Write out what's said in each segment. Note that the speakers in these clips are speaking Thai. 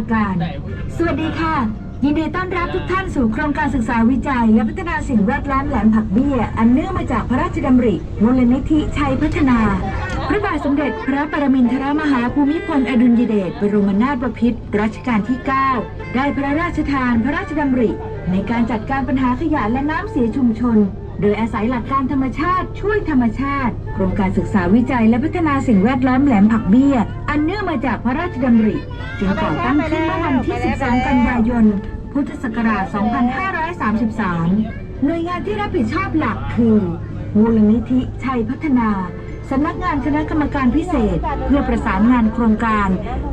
าการ สวัสดีค่ะ ยินดีต้อนรับทุกท่านสู่โครงการศึกษาวิจัย และพัฒนาสิ่งแวดล้อมแหลมผักเบี้ย อันเนื่องมาจากพระราชดำริมูลนิธิชัยพัฒนา พระบาทสมเด็จพระปรมินทรมหาภูมิพลอดุลยเดชบรมนาถบพิตรรัชกาลที่ 9 ได้พระราชทานพระราชดำริ ในการจัดการปัญหาขยะและน้ำเสียชุมชนโดยอาศัยหลักการธรรมชาติช่วยธรรมชาติโครงการศึกษาวิจัยและพัฒนาสิ่งแวดล้อมแหลมผักเบี้ย อันเนื่องมาจากพระราชดำริ จึงก่อตั้งขึ้นเมื่อวันที่ 13 กันยายน พุทธศักราช 2533 หน่วยงานที่รับผิดชอบหลักคือ มูลนิธิชัยพัฒนา สำนักงานคณะกรรมการพิเศษ เพื่อประสานงานโครงการ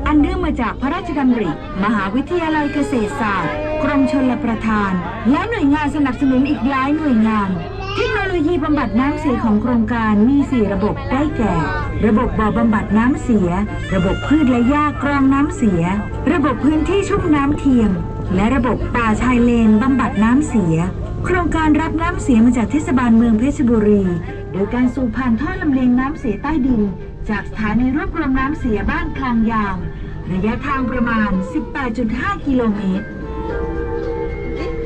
อันเนื่องมาจากพระราชดำริ มหาวิทยาลัยเกษตรศาสตร์ กรมชลประทาน และหน่วยงานสนับสนุนอีกหลายหน่วยงาน เทคโนโลยีบำบัดน้ำเสียของโครงการมี 4 ระบบได้แก่ ระบบบ่อบำบัดน้ำเสีย ระบบพืชและหญ้ากรองน้ำเสีย ระบบพื้นที่ชุ่มน้ำเทียม และระบบป่าชายเลนบำบัดน้ำเสีย โครงการรับน้ำเสียมาจากเทศบาลเมืองเพชรบุรี โดยการสูบผ่านท่อลำเลียงน้ำเสียใต้ดิน จากสถานีรวบรวมน้ำเสียบ้านคลางยางระยะทางประมาณ 18.5 กิโลเมตร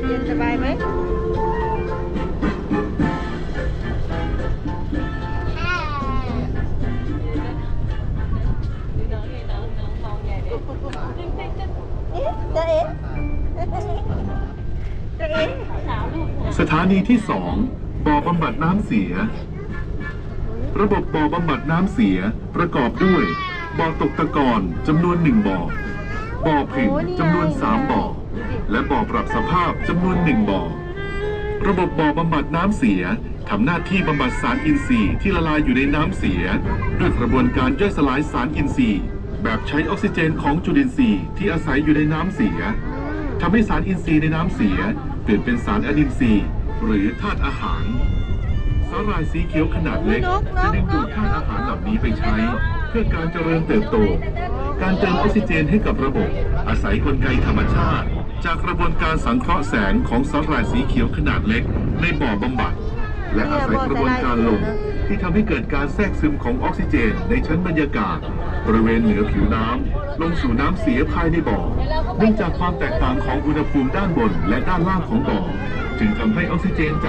เย็นสบายไหม จะเอ๊ะจะเอ๊ะสถานีที่2บ่อบำบัดน้ำเสีย ระบบบ่อบำบัดน้ำเสียประกอบด้วยบ่อตกตะกอนจำนวนหนึ่งบ่อ บ่อผึ่งจำนวนสามบ่อ และบ่อปรับสภาพจำนวนหนึ่งบ่อ ระบบบ่อบำบัดน้ำเสียทำหน้าที่บำบัดสารอินทรีย์ที่ละลายอยู่ในน้ำเสีย ด้วยกระบวนการย่อยสลายสารอินทรีย์ แบบใช้ออกซิเจนของจุลินทรีย์ที่อาศัยอยู่ในน้ำเสียทำให้สารอินทรีย์ในน้ำเสียเปลี่ยนเป็นสารอนินทรีย์หรือธาตุอาหาร สาหร่ายสีเขียวขนาดเล็กจะดึงดูดธาตุอาหารเหล่านี้ไปใช้ เพื่อการเจริญเติบโต การเติมออกซิเจนให้กับระบบ อาศัยกลไกธรรมชาติ จากกระบวนการสังเคราะห์แสงของสาหร่ายสีเขียวขนาดเล็กในบ่อบำบัด และอาศัยกระบวนการลมที่ทำให้เกิดการแทรกซึมของออกซิเจนในชั้นบรรยากาศ บริเวณเหนือผิวน้ำลงสู่น้ำเสียภายในบ่อเนื่องจากความแตกต่างของอุณหภูมิด้านบนและด้านล่างของบ่อ จึงทำให้ออกซิเจน